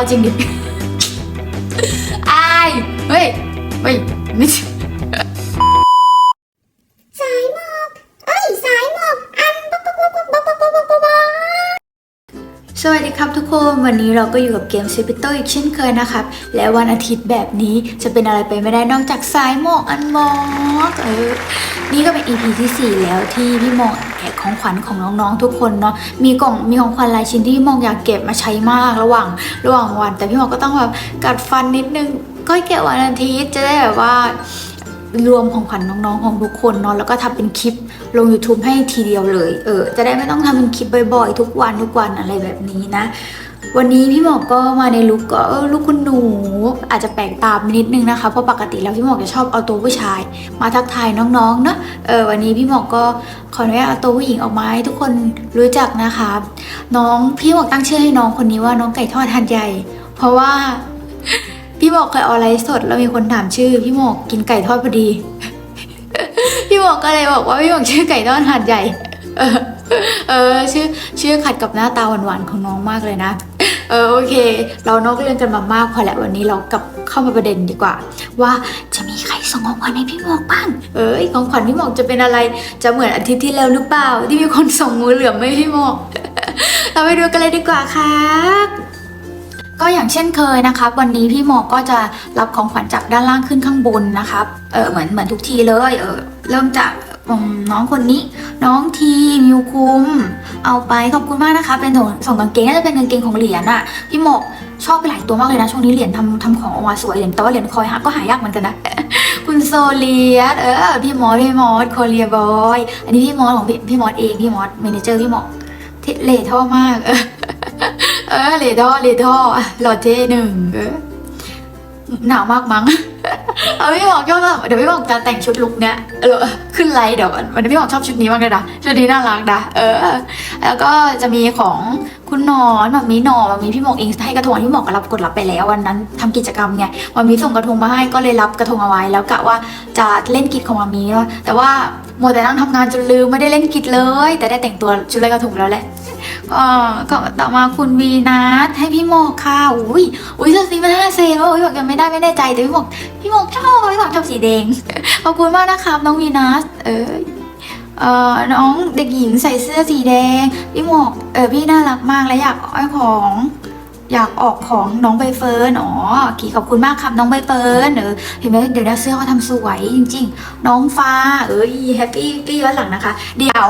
เอาจริงดิ อาย เฮ้ย เฮ้ยไม่ใช่ สวัสดีครับทุกคนวันนี้เราก็อยู่กับเกมซิปิโตอีกเช่นเคยนะครับ และวันอาทิตย์แบบนี้จะเป็นอะไรไปไม่ได้นอกจากสายหมอกอันมอกเออนี่ก็เป็น EP ที่ 4 แล้วที่พี่หมอกแกะของขวัญของน้องๆทุกคนเนาะมีกล่องมีของขวัญหลายชิ้นที่พี่หมอกอยากเก็บมาใช้มากระหว่างระหว่างวัน แต่พี่หมอกก็ต้องแบบกัดฟันนิดนึงก็แกะวันอาทิตย์จะได้แบบว่า รวมของขวัญน้องๆของทุกคนเนาะแล้วก็ทำเป็นคลิปลง YouTube ให้ทีเดียวเลยเออจะได้ไม่ต้องทำเป็นคลิปบ่อยๆ ทุกวันทุกวันอะไรแบบนี้นะ วันนี้พี่หมอกก็มาในลุคก็เออลุคคุณหนู อาจจะแปลกตาไปนิดนึงนะคะเพราะปกติแล้วพี่หมอกจะชอบเอาตัวผู้ชาย มาทักทายน้องๆเนาะเออวันนี้พี่หมอกก็ขออนุญาตเอาตัวผู้หญิงออกมาให้ทุกคนรู้จักนะคะ น้องพี่หมอกตั้งชื่อให้น้องคนนี้ว่าน้องไก่ทอดหันใหญ่ เพราะว่า พี่หมอกเคยเอาไลฟ์สดแล้วมีคนถามชื่อ พี่หมอกกินไก่ทอดพอดี พี่หมอกก็เลยบอกว่าพี่หมอกชื่อไก่ทอดหัดใหญ่เออเออชื่อชื่อขัดกับหน้าตาหวานๆของน้องมากเลยนะ เออโอเค เรานอกเรื่องกันมามากพอแล้ววันนี้เรากลับเข้ามาประเด็นดีกว่า ว่าจะมีใครส่งของขวัญให้พี่หมอกบ้าง เอ้ยของขวัญพี่หมอกจะเป็นอะไร จะเหมือนอาทิตย์ที่แล้วหรือเปล่า ที่มีคนส่งงูเหลือมให้พี่หมอก เราไปดูกันเลยดีกว่าครับ ก็อย่างเช่นเคยนะครับ วันนี้พี่หมอก็จะรับของขวัญจากด้านล่างขึ้นข้างบนนะครับเออเหมือนเหมือนทุกทีเลยเออเริ่มจากน้องคนนี้ น้องทีมิวคุมเอาไปขอบคุณมากนะคะ เป็นส่งส่งกางเกงน่าจะเป็นกางเกงของเหรียญอะพี่หมอกชอบไปหลายตัวมากเลยนะ ช่วงนี้เหรียญทำทำของออกมาสวยเหรียญแต่ว่าเหรียญคอยหาก็หายากเหมือนกันนะคุณโซเลียสเออพี่มอสพี่มอสโคเรียบอย อันนี้พี่มอสของพี่พี่มอสเองพี่มอสเมนเจอร์พี่หมอกที่เลท่อมากเออ เออเลดอเลดอหลอดเจหนึ่งเออหนาวมากมั้งเอาพี่บอกชอบแบบเดี๋ยวพี่บอกจะแต่งชุดลุคเนี้ยเออขึ้นไลน์เดี๋ยววันนี้พี่บอกชอบชุดนี้มากเลยนะชุดนี้น่ารักนะเออ แล้วก็จะมีของคุณนอนแบบมีหนอแบบมีพี่หมอกเองให้กระทงที่หมอกก็รับกดรับไปแล้ววันนั้นทำกิจกรรมไงวันมีส่งกระทงมาให้ก็เลยรับกระทงเอาไว้ แล้วกะว่าจะเล่นกิจของมามีแล้วแต่ว่ามัวแต่นั่งทำงานจนลืมไม่ได้เล่นกิจเลย แต่ได้แต่งตัวชุดลอยกระทงแล้วแหละ ก็ก็ต่อมาคุณวีนัทให้พี่หมกค่ะ อุ้ยอุ้ยเสื้อสีมันห้าเซลพี่บอกยังไม่ได้ไม่แน่ใจแต่พี่หมอกพี่หมกชอบพี่หมอกชอบสีแดง ขอบคุณมากนะครับน้องวีนัสเออเอ่อน้องเด็กหญิงใส่เสื้อสีแดง พี่หมกเออพี่น่ารักมากและอยากอ้อยของอยากออกของน้องใบเฟิร์น อ๋อกี่ขอบคุณมากครับน้องใบเฟิร์นเออเห็นไหมเดี๋ยวนะเสื้อเขาทำสวยจริง ๆ น้องฟ้า เอ้ยแฮปปี้ปี้ย้อนหลังนะคะ เดี๋ยว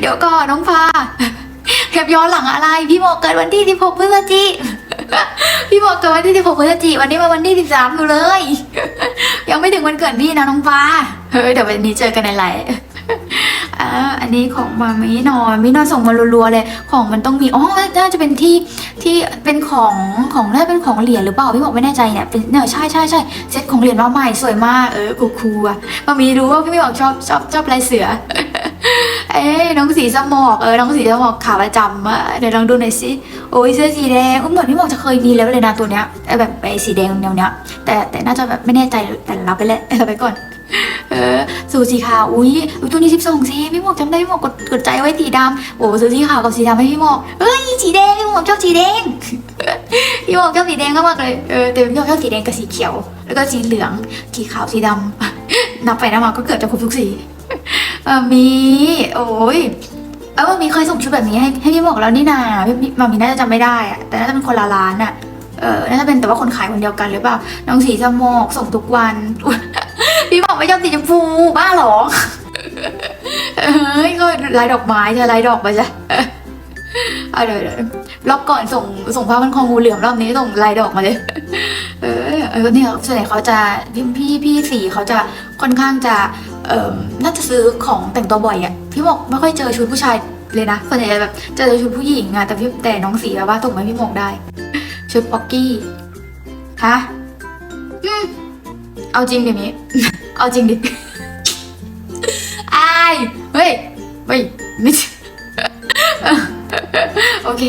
เดี๋ยวก่อนน้องฟ้า แคปย้อนหลังอะไร พี่หมอกเกิดวันที่ 16 พฤศจิ พี่หมอกเกิดวันที่ 16 พฤศจิ วันนี้มาวันที่ 13อยู่เลย ยังไม่ถึงวันเกิดพี่นะน้องฟ้า เฮ้ยเดี๋ยววันนี้เจอกันในไลน์อันนี้ของมามีนอนมีนอนส่งมารัวๆเลย ของมันต้องมีอ๋อน่าจะเป็นที่ที่เป็นของของน่าเป็นของเหรียญหรือเปล่าพี่บอกไม่แน่ใจเนี่ยเป็นเนี่ยใช่ใช่ใช่เซ็ตของเหรียญมาใหม่สวยมากเออคูคูๆอะมามีรู้ว่าพี่บอกชอบชอบชอบลายเสือ เอ้น้องสีสมอกเออน้องสีสมอกขาประจำอะเดี๋ยวลองดูหน่อยสิโอ้ยเสื้อสีแดงอุ๊ยเหมือนพี่หมอกจะเคยมีแล้วเลยนะตัวเนี้ยแบบไอ้สีแดงแนวเนี้ยแต่แต่น่าจะแบบไม่แน่ใจแต่รับไปแล้วเอาไปก่อนเออสูสีขาวอุ้ยอุ๊ยตัวนี้สิบสองสีพี่หมอกจำได้พี่หมอกกดกดใจไว้สีดำโอ้ซื้อสีขาวกับสีดำให้พี่หมอกเอ้ยสีแดงพี่หมอกชอบสีแดงพี่หมอกชอบสีแดงมากเลยเออแต่พี่หมอกชอบสีแดงกับสีเขียว แล้วก็สีเหลืองสีขาวสีดำนับไปนับมาก็เกือบจะครบทุกสี เออมีโอ้ยเออมีเคยส่งชุดแบบนี้ให้ให้พี่หมอกแล้วนี่นาพี่พี่มามีน่าจะจำไม่ได้อะแต่น่าจะเป็นคนละร้านอะเออน่าจะเป็นแต่ว่าคนขายคนเดียวกันหรือเปล่าน้องสีสมอกส่งทุกวันพี่หมอกไม่ชอบสีชมพูบ้าเหรอเอ้ยก็ลายดอกไม้จะลายดอกไปจ้ะเอาเดี๋ยวเดี๋ยวรอบก่อนส่งส่งผ้ามันคองูเหลือมรอบนี้ส่งลายดอกมาเลย เออเออเนี่ยส่วนใหญ่เขาจะพี่พี่พี่สีเขาจะค่อนข้างจะ เออน่าจะซื้อของแต่งตัวบ่อยอะพี่หมกไม่ค่อยเจอชุดผู้ชายเลยนะส่วนใหญ่จะแบบเจอชุดผู้หญิงอะแต่พี่แต่น้องสีแบบว่าส่งมาให้พี่หมกได้ ชุดป๊อกกี้ฮะอืมเอาจริงเดี๋ยวนี้เอาจริงดิอายเฮ้ยเฮ้ยไม่โอเค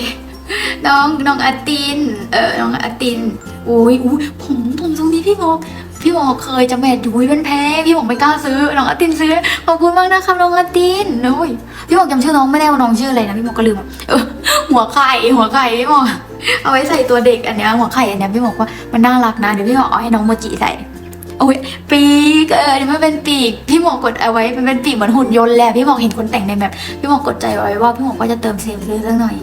น้องน้องอาติน เออน้องอาตินโอ้ยอุ้ยผมผมทรงนี้พี่บอก พี่หมอเคยจะแมทยุ้ยเป็นแพ้พี่หมอไม่กล้าซื้อน้องอาตินซื้อขอบคุณมากนะครับน้องอาตินโอ้ยพี่หมอจำชื่อน้องไม่ได้ว่าน้องชื่ออะไรนะพี่หมอกก็ลืมหัวไข่หัวไข่พี่หมอเอาไว้ใส่ตัวเด็กอันเนี้ยหัวไข่อันเนี้ยพี่หมอว่ามันน่ารักนะเดี๋ยวพี่หมอเอาให้น้องโมจิใส่โอ้ยปีกเออเดี๋ยวมันเป็นปีกพี่หมอกกดเอาไว้มันเป็นปีกเหมือนหุ่นยนต์แหละพี่หมอเห็นคนแต่งในแบบพี่หมอกกดใจไว้ว่าพี่หมอก็จะเติมเซลล์ซื้อสักหน่อย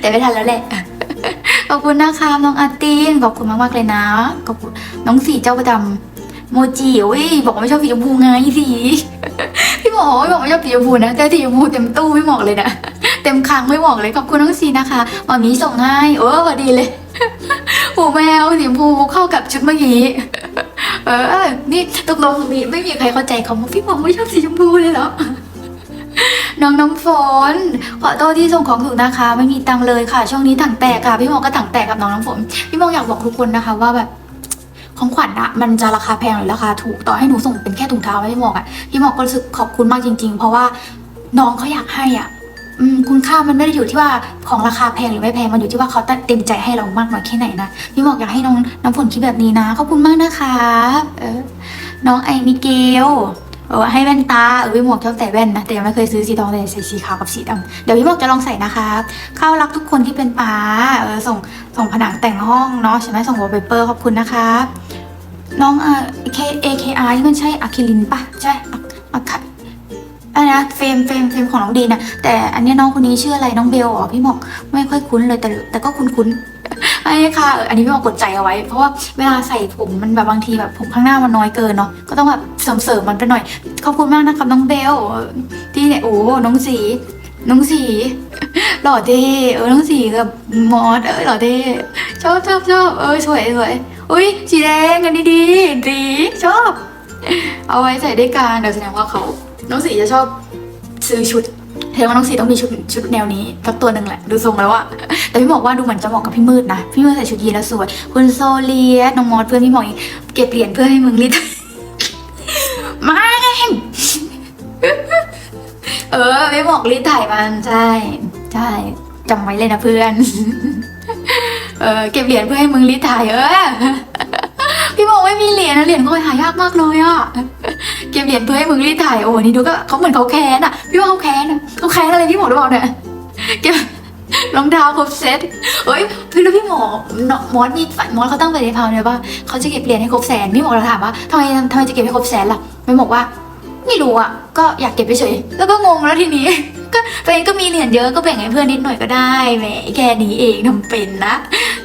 แต่ไม่ทันแล้วแหละ ขอบคุณนะคะน้องอาตินขอบคุณมากๆเลยนะขอบคุณน้องสีเจ้าประจำโมจิอุ้ยบอกว่าไม่ชอบสีชมพูไงสีพี่หมอบอกไม่ชอบสีชมพูนะแต่สีชมพูเต็มตู้ไม่หมอกเลยนะเต็มคลังไม่หมอกเลยขอบคุณน้องสีนะคะหมามีส่งให้เออพอดีเลยหูแมวสีชมพูเข้ากับชุดเมื่อกี้เออ นี่ตกลงมีไม่มีใครเข้าใจคำว่าพี่หมอไม่ชอบสีชมพูเลยเหรอ น้องน้ำฝน ขอโทษที่ส่งของถูกนะคะ ไม่มีตังเลยค่ะ ช่วงนี้ถังแตกค่ะ พี่โมก็ถังแตกกับน้องน้ำฝน พี่มอยากบอกทุกคนนะคะว่าแบบของขวัญอะมันจะราคาแพงหรือราคาถูก ต่อให้หนูส่งเป็นแค่ถุงเท้าให้พี่โมอะพี่โมก็รู้สึกขอบคุณมากจริง ๆ เพราะว่าน้องเขาอยากให้อะคุณค่ามันไม่ได้อยู่ที่ว่าของราคาแพงหรือไม่แพง มันอยู่ที่ว่าเขาเต็มใจให้เรามากน้อยแค่ไหนนะ พี่บอกอยากให้น้องน้ำฝนคิดแบบนี้นะ ขอบคุณมากนะคะ เออ น้องไอมิเกล เออให้แว่นตาเออพี่หมวกชอบใส่แว่นนะแต่ยังไม่เคยซื้อสีทองเลยใส่สีขาวกับสีดำเดี๋ยวพี่หมวกจะลองใส่นะคะ เข้ารักทุกคนที่เป็นป้าเออส่งส่งผนังแต่งห้องเนาะใช่ไหมส่งวอลเปเปอร์ขอบคุณนะคะน้องเออ K A K R นี่มันใช่อะคริลินปะใช่อะคอันนะเฟรมเฟรมเฟรมของน้องดีนะแต่อันนี้น้องคนนี้ชื่ออะไรน้องเบลเหรอพี่หมอกไม่ค่อยคุ้นเลยแต่แต่ก็คุ้นคุ้น ๆอันนี้ค่ะอันนี้พี่หมอกกดใจเอาไว้ เพราะว่าเวลาใส่ผมมันแบบบางทีแบบผมข้างหน้ามันน้อยเกินเนาะก็ต้องแบบเสริมเสริมๆมันไปหน่อย ขอบคุณมากนะครับน้องเบลที่เนี่ยโอ้น้องสีน้องสีหล่อเท่เออน้องสีกับมอสเออหล่อเท่ชอบชอบชอบเออสวยสวยอุ้ยสีแดงอันนี้ดีดีชอบ เอาไว้ใส่ด้วยกันเดี๋ยวแสดงว่าเขาน้องสีจะชอบซื้อชุด แสดงว่าน้องสีต้องมีชุดชุดแนวนี้สักตัวหนึ่งแหละ ดูทรงแล้วอะแต่พี่บอกว่าดูเหมือนจะเหมาะกับพี่มืดนะ พี่มืดใส่ชุดยีนแล้วสวย คุณโซเลียสน้องมอสเพื่อนพี่หมอกเก็บเหรียญเพื่อให้มึงรีดมาแรงเออพี่หมอกรีดถ่ายมันใช่ใช่จำไว้เลยนะเพื่อน เออเก็บเหรียญเพื่อให้มึงรีดถ่ายเออ พี่บอกไม่มีเหรียญนะเหรียญก็หายากมากเลยอะเก็บเหรียญเพื่อให้มึงรีดถ่ายโอ้นี่ดูก็เขาเหมือนเขาแค้นอะพี่ว่าเขาแค้นอะเขาแค้นอะไรพี่หมอหรือเปล่าเนี่ยเก็บรองเท้าครบเซตเฮ้ยพี่แล้พี่หมอน้องมอสมีฝันมอสเขาตั้งใจในพาวเนี่ยว่าเขาจะเก็บเหรียญให้ครบแสนพี่หมอเราถามว่าทำไมทำไมจะเก็บให้ครบแสนล่ะไม่บอกว่า ไม่รู้อะก็อยากเก็บไปเฉยแล้วก็งงแล้วทีนี้ ก็ตัวเองก็มีเหรียญเยอะก็แบ่งให้เพื่อนนิดหน่อยก็ได้แหมแค่นี้เองทำเป็นนะ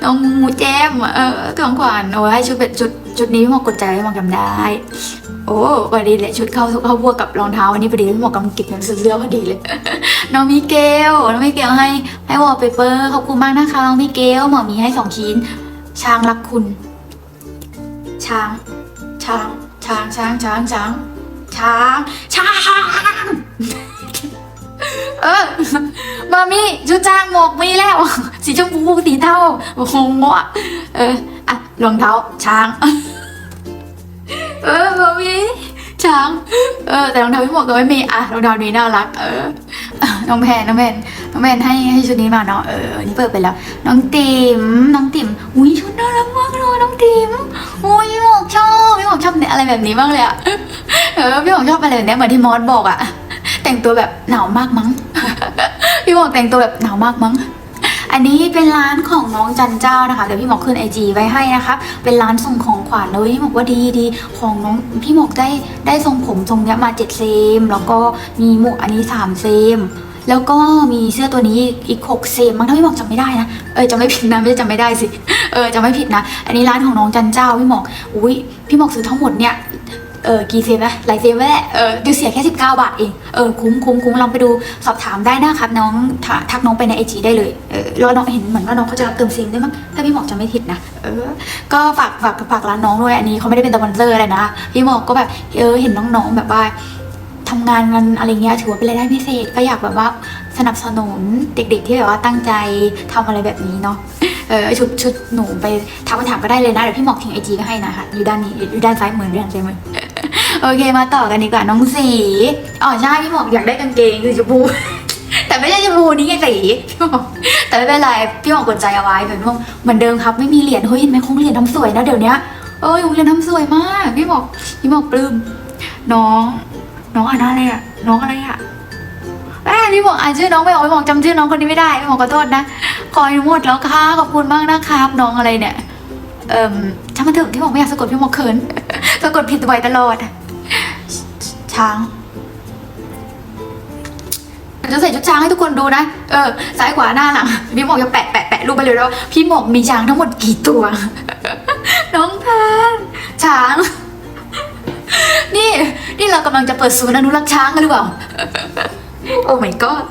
น้องมูแจมเออของขวัญโอ้ยชุดเป็นชุดชุดนี้พี่หมอกกดใจพี่หมอกจำได้ โอ้พอดีเลยชุดเข้าเข้าพวกกับรองเท้าอันนี้พอดีพี่หมอกกำลังเก็บเงินซื้อเสื้อพอดีเลยน้องมิเกลน้องมิเกลให้ให้วอลเปเปอร์ขอบคุณมากนะคะน้องมิเกลหมอมีให้สองชิ้น ช้างรักคุณ ช้าง ช้าง ช้างช้างช้างช้างช้างช้าง เออมามีชุดจ้างหมวกมีแล้ว สีชมพูสีเทาโอ้โหอะเอออะรองเท้าช้าง เออมามีช้าง เออ แต่รองเท้าพี่หมวกก็ไม่มีอะรองเท้านี้น่ารัก เออน้องแพนน้องแพนน้องแพนให้ให้ชุดนี้มาเนาะเออนี่เปิดไปแล้ว น้องติ๋มน้องติ๋มอุ้ยชุดน่ารักมากเลยน้องติ๋มอุ้ยพี่หมวกชอบพี่หมวกชอบเนี่ยอะไรแบบนี้มากเลยอะเออพี่หมวกชอบอะไรแบบเนี้ยเหมือนที่มอสบอกอะ แต่งตัวแบบหนาวมากมั้ง พี่หมอกแต่งตัวแบบหนาวมากมั้ง อันนี้เป็นร้านของน้องจันเจ้านะคะ เดี๋ยวพี่หมอกขึ้นไอจีไว้ให้นะคะ เป็นร้านส่งของขวัญเลยพี่หมอกว่าดีดีของน้องพี่หมอกได้ได้ทรงผมทรงเนี้ยมาเจ็ดเซม แล้วก็มีหมวกอันนี้สามเซมแล้วก็มีเสื้อตัวนี้อีกหกเซมมั้งถ้าพี่หมอกจำไม่ได้นะ เออจำไม่ผิดนะไม่จำไม่ได้สิ เออจำไม่ผิดนะ อันนี้ร้านของน้องจันเจ้าพี่หมอก อุ้ยพี่หมอกซื้อทั้งหมดเนี่ย เออกี่เซมนะหลายเซมแม่เออดูเสียแค่ 19 บาทเองเออคุ้มคุ้มคุ้มลองไปดูสอบถามได้นะครับน้องทักน้องไปในไอจีได้เลยเออแล้วน้องเห็นเหมือนว่าน้องเขาจะรับเติมซิมด้วยมั้งถ้าพี่หมอกจะไม่ผิดนะเออก็ฝากฝากฝากร้านน้องด้วยอันนี้เขาไม่ได้เป็นสปอนเซอร์อะไรนะพี่หมอกก็แบบเออเห็นน้องๆแบบว่าทำงานกันอะไรเงี้ยถือว่าเป็นรายได้พิเศษก็อยากแบบว่าสนับสนุนเด็กๆที่แบบว่าตั้งใจทำอะไรแบบนี้เนาะเออชุดชุดหนูไปทักมาถามก็ได้เลยนะเดี๋ยวพี่หมอกทิ้งไอจีก็ให้นะคะอยู่ด้านนี้อยู่ด้านซ้ายมือด้านซ้ายมือ โอเคมาต่อกันดีกว่าน้องสีอ๋อใช่พี่หมอกอยากได้กางเกงคือชมพู แต่ไม่ใช่ชมพูนี่ไงสีพี่หมอกแต่ไม่เป็นไรพี่หมอกกดใจเอาไว้แบบว่าเหมือนเดิมครับไม่มีเหรียญเฮ้ยเห็นไหมคงเหรียญทำสวยนะเดี๋ยวนี้เอ้ยโรงเรียนทำสวยมาก พี่บอกพี่บอกปลื้มน้อง น้องอ่านอะไรอะน้องอะไรอะแม่พี่บอกอ่านชื่อน้องไม่ออกพี่บอกจำชื่อน้องคนนี้ไม่ได้พี่บอกขอโทษนะขอให้หมดแล้วค่ะขอบคุณมากนะครับ น้องอะไรเนี่ยเอ่มช่างมันเถอะพี่บอกไม่อยากสะกดพี่บอกเขินสะกดผิดบ่อยตลอด ช้าง จะใส่ชุดช้างให้ทุกคนดูนะ เออ ซ้ายขวาหน้าหลัง พี่หมอกจะแปะแปะแปะรูปไปเลยแล้วพี่หมอกมีช้างทั้งหมดกี่ตัว น้องพานช้าง นี่ นี่เรากำลังจะเปิดศูนย์อนุรักษ์ช้างกันหรือเปล่า โอ้ my god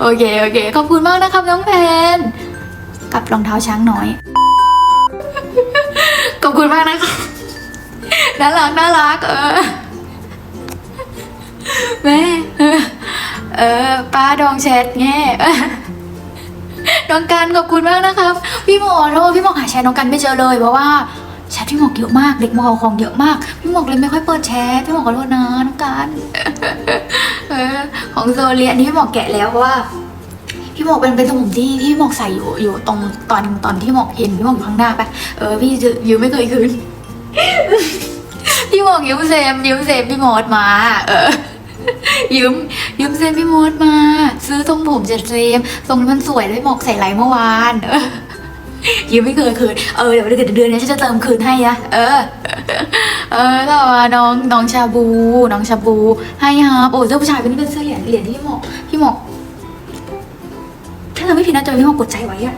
โอเค โอเค ขอบคุณมากนะครับน้องแพน กับรองเท้าช้างน้อย ขอบคุณมากนะคะน่ารักน่ารักเออ แม่เออป้าดองแชทแง่เออน้องกันขอบคุณมากนะครับ พี่หมอโทษพี่หมอหาแชทน้องกันไม่เจอเลยเพราะว่าแชทพี่หมอกเยอะมากเด็กมอของเยอะมาก พี่หมอกเลยไม่ค่อยเปิดแชทพี่หมอกขอโทษนะน้องกันเออของโซเลียนนี่พี่หมอกแกะแล้วเพราะว่าพี่หมอกเป็นเป็นสมุนที่ที่พี่หมอกใส่อยู่อยู่ตรงตอนตอนที่หมอกเห็นพี่หมอกอยู่ข้างหน้าปะเออพี่จะยืมไม่เคยคืนพี่หมอกยืมเซมยืมเซมพี่หมอดมา เออ ยืมยืมเซมพี่มดมา ซื้อทรงผมเจ็ดเซมทรงนี้มันสวยเลยหมอกใส่ไหลเมื่อวานยืมไม่เคยคืนเออเดี๋ยวเดือนเดือนนี้ฉันจะเติมคืนให้อะเออ เออต่อมาน้องน้องชาบู น้องชาบู ให้ครับโอ้เสื้อผู้ชายเป็นนี่เป็นเสื้อเหรียญเหรียญที่หมอกพี่หมอกถ้าเราไม่ผิดนะเจอพี่หมอกกดใจไว้อะ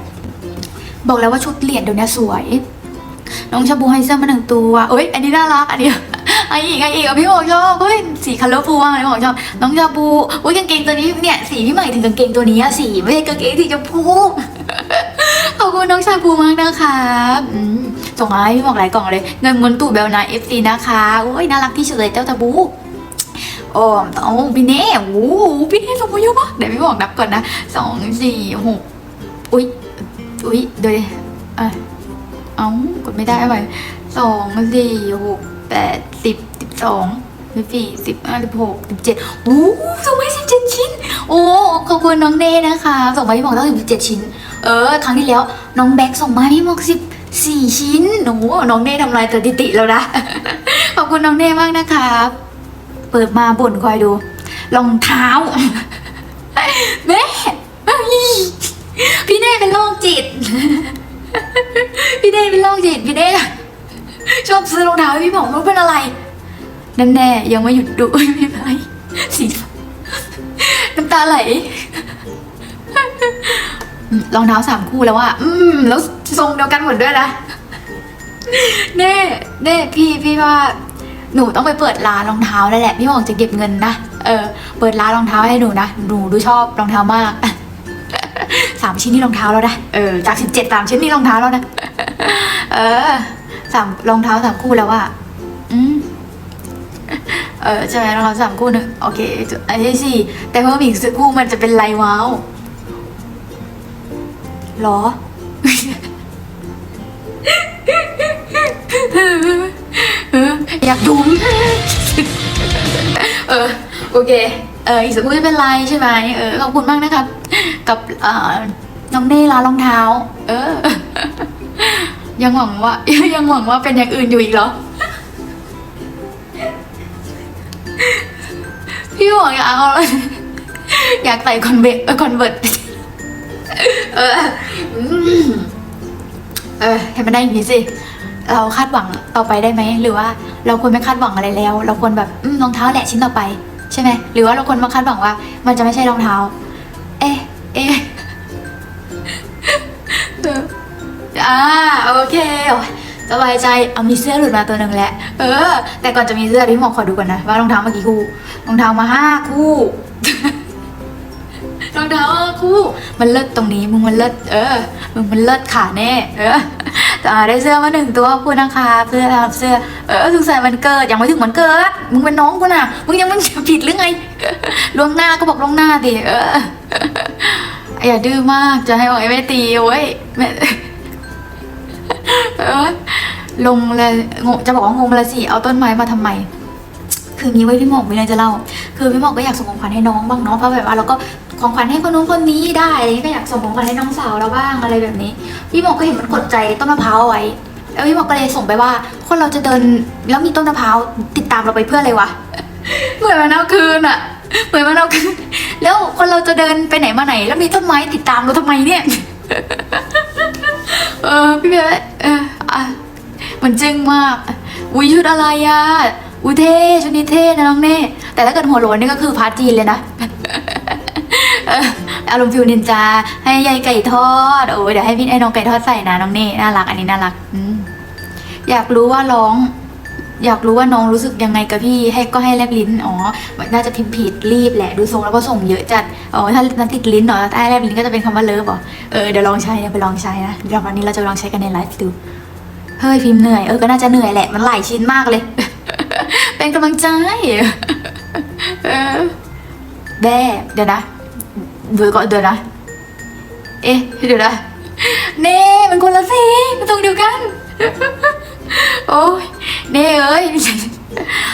บอกแล้วว่าชุดเหรียญเดี๋ยวนี้สวย น้องชาบูให้เสื้อมาหนึ่งตัวเอ้ยอันนี้น่ารักอันนี้ ไออีกไออีกอะพี่บอกชอบเฮ้ยสีคัลเลอร์ฟูมากเลยพี่บอกชอบน้องชาบูอุ้ยกางเกงตัวนี้เนี่ยสีพี่ใหม่ถึงกางเกงตัวนี้อะสีไม่ใช่กางเกงสีชมพูขอบคุณน้องชาบูมากนะคะส่งมาให้พี่บอกหลายกล่องเลยเงินมนตู่เบลนาเอฟซีนะคะโอ้ยน่ารักที่สุดเลยเจ้าชาบูโอ้โอ้พี่เน่โอ้พี่เน่ส่งมาเยอะมากเดี๋ยวพี่บอกนับก่อนนะสองสี่หกอุ้ยอุ้ยเดี๋ยวเอ้ยเอ้ากดไม่ได้ไรสองสี่หก แปดสิบสิบสองสิบสี่สิบห้าสิบหกสิบเจ็ดโอ้ส่งไปสิบเจ็ดชิ้น โอ้ขอบคุณน้องเน่นะคะส่งไปพี่หมอกตั้งสิบเจ็ดชิ้น เออ ครั้งที่แล้วน้องแบ็กส่งมาให้พี่หมอกสิบสี่ชิ้นโอ้น้องเน่ทำลายสถิติแล้วนะขอบคุณน้องเน่มากนะคะเปิดมาบ่นคอยดูรองเท้าแม่พี่เน่เป็นโรคจิต พี่เด้เป็นโรคจิตพี่เด้ ชอบซื้อรองเท้าให้พี่บอกว่าเป็นอะไรนั่นแน่ยังไม่หยุดดูไม่เป็นไรสีน้ำตาไหลรองเท้าสามคู่แล้วอะอืม แล้วทรงเดียวกันหมดด้วยนะเน่เน่พี่พี่ว่า หนูต้องไปเปิดร้านรองเท้าแล้วแหละ พี่หมองจะเก็บเงินนะเออเปิดร้านรองเท้าให้หนูนะหนูดูชอบรองเท้ามากสามชิ้นนี่รองเท้าแล้วนะเออจากสิบเจ็ดสามชิ้นนี่รองเท้าแล้วนะเออ สามรองเท้าสามคู่แล้วอะอืมเออใช่ไหมรองเท้าสามคู่หนึ่งโอเคอันที่สี่แต่เพิ่มอีกสักคู่มันจะเป็นลายว้าวหรอออยากดูเออโอเคเอออีกสักคู่จะเป็นไรใช่ไหมเออขอบคุณมากนะครับ กับเอ่อน้องเน่ร้านรองเท้า เออ ยังหวังว่า ยังหวังว่าเป็นอย่างอื่นอยู่อีกเหรอ พี่หวังอยากเอาอะไรอยากใส่คอนเวทคอนเวิร์ตเออเออให้มันได้อย่างนี้สิ เราคาดหวังต่อไปได้ไหม หรือว่าเราควรไม่คาดหวังอะไรแล้ว เราควรแบบรองเท้าแหละชิ้นต่อไป ใช่ไหม หรือว่าเราควรมาคาดหวังว่า มันจะไม่ใช่รองเท้า เอ๊ะ เอ๊ะ อออ่าโอเคสบายใจเอามีเสื้อหลุดมาตัวหนึ่งแหละ เออ แต่ก่อนจะมีเสื้อพี่หมอขอดูก่อนนะว่ารองเท้ามากี่คู่รองเท้ามาห้าคู่รองเท้าคู่ มันเลิศตรงนี้มึงมันเลิศเออมึงมันเลิศขาแน่ เอออ่าได้เสื้อมาหนึ่งตัวขอบคุณนะคะเสื้อเสื้อเออสุขสันต์วันเกิดยังไม่ถึงวันเกิดมึงเป็นน้องกูน่ะมึงยังไม่ผิดหรือไงล่วงหน้าก็บอกล่วงหน้าดิเอออย่าดื้อมากจะให้บอกไอ้แม่ตีโอ้ยแม่ เออลงเลยงงจะบอกว่างงลยสิเอาต้นไม้มาทำไม คืองี้ไว้พี่หมอกมีอะไรจะเล่า คือพี่หมอกก็อยากส่งของขวัญให้น้องบ้างเนาะเพราะแบบว่าเราก็ของขวัญให้คนนู้นคนนี้ได้อะไรเงี้ยก็อยากส่งของขวัญให้น้องสาวเราบ้างอะไรแบบนี้ พี่หมอกก็เห็นมันกดใจต้นมะพร้าวไว้ แล้วพี่หมอกก็เลยส่งไปว่า คนเราจะเดินแล้วมีต้นมะพร้าวติดตามเราไปเพื่ออะไรวะเหมือนมันเอาคืนอะเหมือนมันเอาคืนแล้วคนเราจะเดินไปไหนมาไหน แล้วมีต้นไม้ติดตามเราทำไมเนี่ย เออพี่เบลเอออะมันจึ้งมาก อุ้ยชุดอะไรอะอุ้ยเท่ชุดนี้เท่นะน้องเน่แต่ถ้าเกิดหัวโลนนี่ก็คือพาร์ทจีนเลยนะอารมณ์ฟิวนินจาให้ยายไก่ทอดโอ้ยเดี๋ยวให้พี่ไอ้น้องไก่ทอดใส่นะน้องเน่น่ารักอันนี้น่ารักอือยากรู้ว่าร้อง อยากรู้ว่าน้องรู้สึกยังไงกับพี่ให้ก็ให้แลบลิ้นอ๋อน่าจะพิมพ์ผิดรีบแหละดูทรงแล้วก็ส่งเยอะจัดอ๋อถ้าถ้าติดลิ้นเนาะถ้าให้แลบลิ้นก็จะเป็นคำว่าเลิฟเหรอเออเดี๋ยวลองใช้นะไปลองใช้นะเดี๋ยววันนี้เราจะลองใช้กันในไลฟ์ดูเฮ้ยพิมพ์เหนื่อยเออก็น่าจะเหนื่อยแหละมันหลายชิ้นมากเลย เป็นกำลังใจเออแด่เดี๋ยวนะเดี๋ยก่อนเดี๋ยวนะ เอ๊ะเดี๋ยวนะเน่มันคนละสีมันตรงเดียวกัน โอ้ย เน่เอ้ย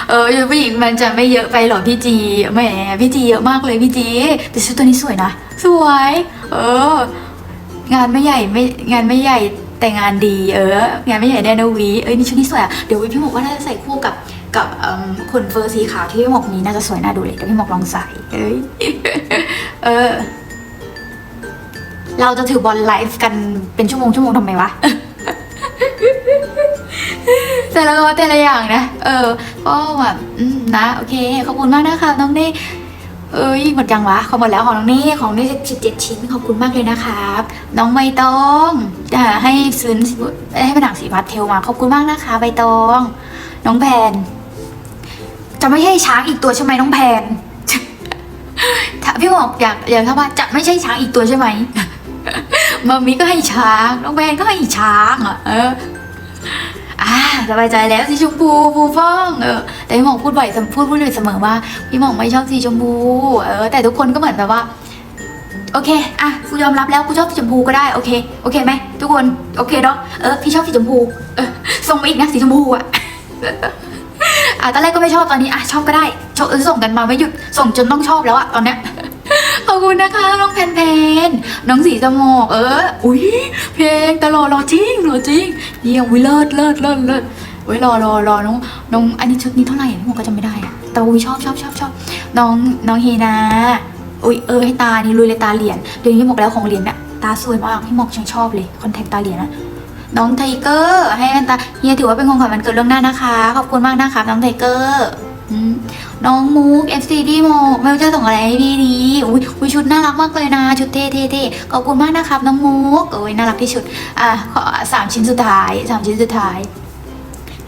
เออผู้หญิงมันจะไม่เยอะไปหรอพี่จีแหมพี่จีเยอะมากเลยพี่จี แต่ชุดตัวนี้สวยนะ สวย เออ งานไม่ใหญ่ไม่งานไม่ใหญ่แต่งานดีเอองานไม่ใหญ่แน่นวีเอ้ยนี่ชุดนี้สวยอะเดี๋ยวพี่หมกว่าน่าจะใส่คู่กับกับขนเฟอร์สีขาวที่พี่หมกมีน่าจะสวยน่าดูเลยเดี๋ยวพี่หมกลองใส่เอ้ยเออ เราจะถือบอลไลฟ์กันเป็นชั่วโมงชั่วโมงทำไมวะ แต่ละก็แต่ละอย่างนะ เออ ก็แบบอืมนะ โอเค ขอบคุณมากนะคะน้องนี่เอ้ยหมดยังวะขอหมดแล้วของน้องนี่ของนี่สิบเจ็ดชิ้นขอบคุณมากเลยนะครับ น้องใบตองจะให้ซื้อให้ผนังสีพัดเทลมาขอบคุณมากนะคะใบตอง น้องแพน จะไม่ใช่ช้างอีกตัวใช่ไหมน้องแพนพี่บอกอยากอยากทราบว่าจะไม่ใช่ช้างอีกตัวใช่ไหมมามีก็ให้ช้าง น้องแพนก็ให้ช้างอะเออ อ่าสบายใจแล้วสีชมพูฟูฟ่องเออแต่พี่หมองพูดบ่อยพูดพูดอยู่เสมอว่าพี่หมองไม่ชอบสีชมพูเออแต่ทุกคนก็เหมือนแบบว่าโอเค อะ กูยอมรับแล้ว กูชอบสีชมพูก็ได้ โอเค โอเคไหมทุกคน โอเคเนาะ เออ พี่ชอบสีชมพู เออส่งมาอีกนะสีชมพูอะ อะ ตอนแรกก็ไม่ชอบ ตอนนี้ อะ ชอบก็ได้ชอบเออส่งกันมาไม่หยุด ส่งจนต้องชอบแล้วอะ ตอนเนี้ย ขอบคุณนะคะน้องแพนแพนน้องสีสมอกเออ อุ้ยเพลงต่รอรอจริงรอจริงเยี่ยมวิเลิศเลิศเลิศเลิศเว้ยรอรอรอน้องน้องอันนี้ชุดนี้เท่าไหร่พี่หมอก็จำไม่ได้อะแต่อุ้ยชอบชอบชอบชอบน้องน้องเฮนาอุ้ยเออให้ตานี่ลุยเลยตาเหรียญเดี๋ยวนี้บอกแล้วของเหรียญเนี่ยตาสวยมากพี่หมอกฉันชอบเลยคอนแทคตาเหรียญนะน้องไทเกอร์ให้แว่นตาเฮียถือว่าเป็นของขวัญวันเกิดล่วงหน้านะคะ ขอบคุณมากนะคะน้องไทเกอร์ น้องมุก FC ดีโมกไม่รู้จะส่งอะไรให้พี่ดีอุ้ยอุ้ยชุดน่ารักมากเลยนะ ชุดเท่เท่เท่ขอบคุณมากนะครับน้องมุกโอ้ยน่ารักที่สุดอะขอสามชิ้นสุดท้ายสามชิ้นสุดท้าย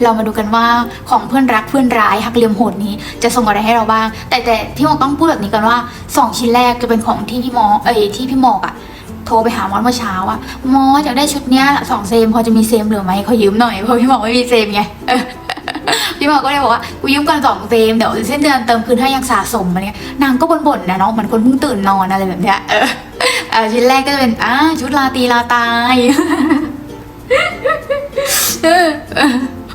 เรามาดูกันว่าของเพื่อนรักเพื่อนร้ายหักเหลี่ยมโหดนี้จะส่งอะไรให้เราบ้าง แต่แต่พี่หมอกต้องพูดแบบนี้กันว่าสองชิ้นแรกจะเป็นของที่พี่มอเอ้ยที่พี่มอกอะโทรไปหามอสเมื่อเช้าอะมอสอยากได้ชุดเนี้ยสองเซมพอจะมีเซมเหลือไหมขอยืมหน่อยเพราะพี่หมอกไม่มีเซมไง พี่หมอก็เลยบอกว่ากูยืมกันสองเฟรมเดี๋ยวเส้นเดือนเติมคืนให้ยังสะสมอะไรเงี้ยนางก็บ่นๆนะเนาะเหมือนคนเพิ่งตื่นนอนอะไรแบบเนี้ยเออเออชิ้นแรกก็จะเป็นอ่าชุดลาตีลาตาย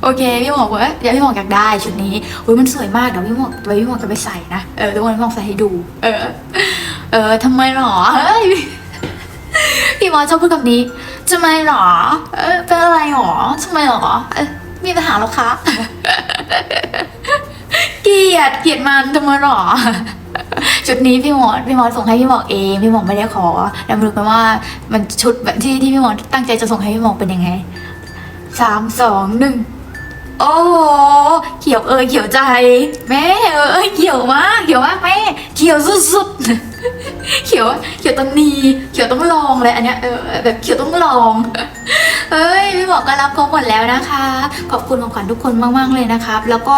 โอเคพี่หมอกบอกว่าเดี๋ยวพี่หมอกอยากได้ชุดนี้อุ้ยมันสวยมากเดี๋ยวพี่หมอกไว้พี่หมอกจะไปใส่นะเออทุกคนพี่หมอกใส่ให้ดู เออ เออทำไมหรอพี่หมอชอบพูดคำนี้ทำไมหรอ เออเป็นอะไรหรอทำไมหรอ มีปัญหาหรอคะ เกลียดเกลียดมันทำไมหรอชุดนี้พี่หมอพี่หมอส่งให้พี่หมอเอง พี่หมอไม่ได้ขอแล้วมาดูกันว่ามันชุดแบบที่ที่พี่หมอตั้งใจจะส่งให้พี่หมอเป็นยังไงสามสองหนึ่งโอ้โหเขียวเอยเขียวใจ แม่เอ้ยเขียวมากเขียวมากแม่เขียวสุดๆเขียวเขียวต้องมีเขียวต้องลองเลยอันเนี้ยเออแบบเขียวต้องลอง เฮ้ยพี่บอกก็รับครบหมดแล้วนะคะ ขอบคุณของขวัญทุกคนมากๆเลยนะครับ แล้วก็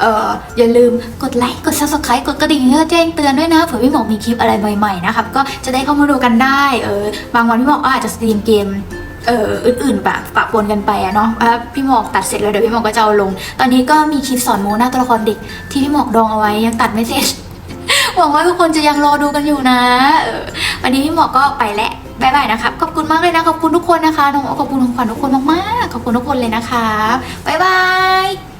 เอออย่าลืมกดไลค์กด subscribe กดกระดิ่งเพื่อแจ้งเตือนด้วยนะเผื่อพี่หมอกมีคลิปอะไรใหม่ๆนะครับก็จะได้เข้ามาดูกันได้เออบางวันพี่หมอกอาจจะสตรีมเกมเอออื่นๆแบบปะปนกันไปอะเนาะอะพี่หมอกตัดเสร็จแล้วเดี๋ยวพี่หมอกก็จะเอาลง ตอนนี้ก็มีคลิปสอนโมหน้าตัวละครเด็กที่พี่หมอกดองเอาไว้ยังตัดไม่เสร็จหวังว่าทุกคนจะยังรอดูกันอยู่นะเออวันนี้พี่หมอกก็ไปแล้ว บายบายนะครับ ขอบคุณมากเลยนะ ขอบคุณทุกคนนะคะ น้องขอบคุณของขวัญทุกคนมากๆ ขอบคุณทุกคนเลยนะคะบายบาย